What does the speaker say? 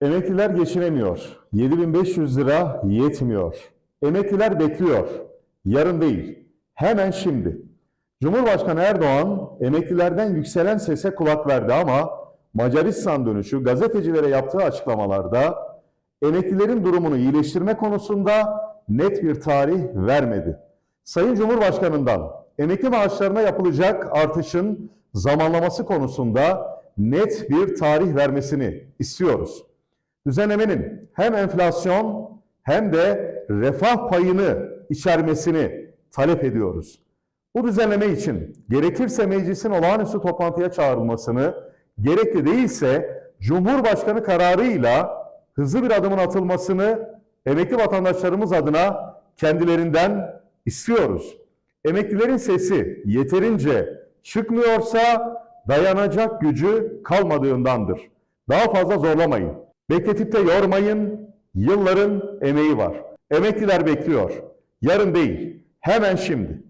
Emekliler geçinemiyor. 7500 lira yetmiyor. Emekliler bekliyor. Yarın değil, hemen şimdi. Cumhurbaşkanı Erdoğan emeklilerden yükselen sese kulak verdi ama Macaristan dönüşü gazetecilere yaptığı açıklamalarda emeklilerin durumunu iyileştirme konusunda net bir tarih vermedi. Sayın Cumhurbaşkanı'ndan emekli maaşlarına yapılacak artışın zamanlaması konusunda net bir tarih vermesini istiyoruz. Düzenlemenin hem enflasyon hem de refah payını içermesini talep ediyoruz. Bu düzenleme için gerekirse meclisin olağanüstü toplantıya çağrılmasını, gerekli değilse Cumhurbaşkanı kararıyla hızlı bir adımın atılmasını emekli vatandaşlarımız adına kendilerinden istiyoruz. Emeklilerin sesi yeterince çıkmıyorsa dayanacak gücü kalmadığındandır. Daha fazla zorlamayın. Bekletip de yormayın. Yılların emeği var. Emekliler bekliyor. Yarın değil, hemen şimdi.